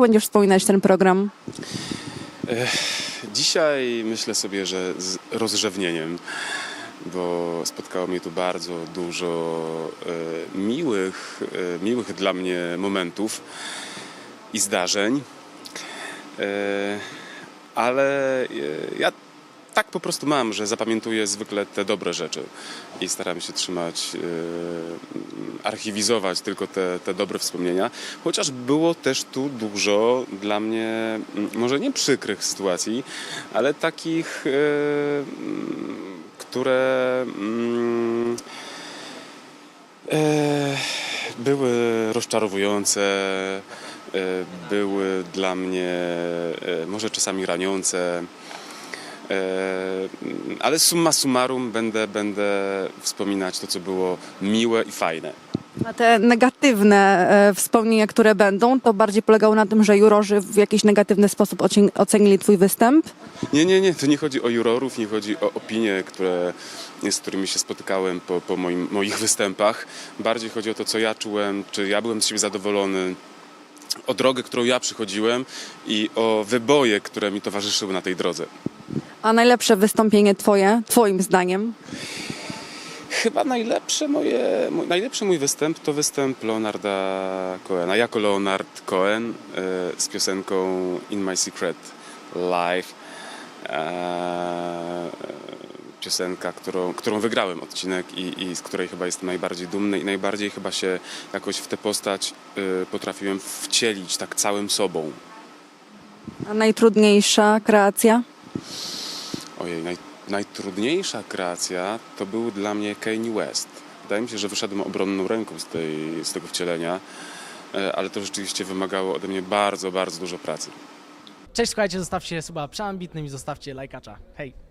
będziesz wspominać ten program? Dzisiaj myślę sobie, że z rozrzewnieniem, bo spotkało mnie tu bardzo dużo e, miłych, e, miłych dla mnie momentów i zdarzeń. E, ale ja tak po prostu mam, że zapamiętuję zwykle te dobre rzeczy i staram się trzymać, e, archiwizować tylko te, te dobre wspomnienia. Chociaż było też tu dużo dla mnie, mm, może nie przykrych sytuacji, ale takich, e, mm, które mm, e, były rozczarowujące, e, były dla mnie e, może czasami raniące. E, Ale summa summarum będę, będę wspominać to, co było miłe i fajne. A te negatywne e, wspomnienia, które będą, to bardziej polegało na tym, że jurorzy w jakiś negatywny sposób ocen- ocenili twój występ? Nie, nie, nie, to nie chodzi o jurorów, nie chodzi o opinie, które, z którymi się spotykałem po, po moim, moich występach. Bardziej chodzi o to, co ja czułem, czy ja byłem z siebie zadowolony, o drogę, którą ja przychodziłem i o wyboje, które mi towarzyszyły na tej drodze. A najlepsze wystąpienie twoje, twoim zdaniem? Chyba najlepsze moje, mój, najlepszy mój występ to występ Leonarda Cohena. Jako Leonard Cohen e, z piosenką In My Secret Live. E, piosenka, którą, którą wygrałem odcinek i, i z której chyba jestem najbardziej dumny i najbardziej chyba się jakoś w tę postać e, potrafiłem wcielić tak całym sobą. A najtrudniejsza kreacja? Ojej, naj, najtrudniejsza kreacja to był dla mnie Kanye West. Wydaje mi się, że wyszedłem obronną ręką z, tej, z tego wcielenia, e, ale to rzeczywiście wymagało ode mnie bardzo, bardzo dużo pracy. Cześć, słuchajcie, zostawcie suba przeambitnym i zostawcie lajkacza. Hej!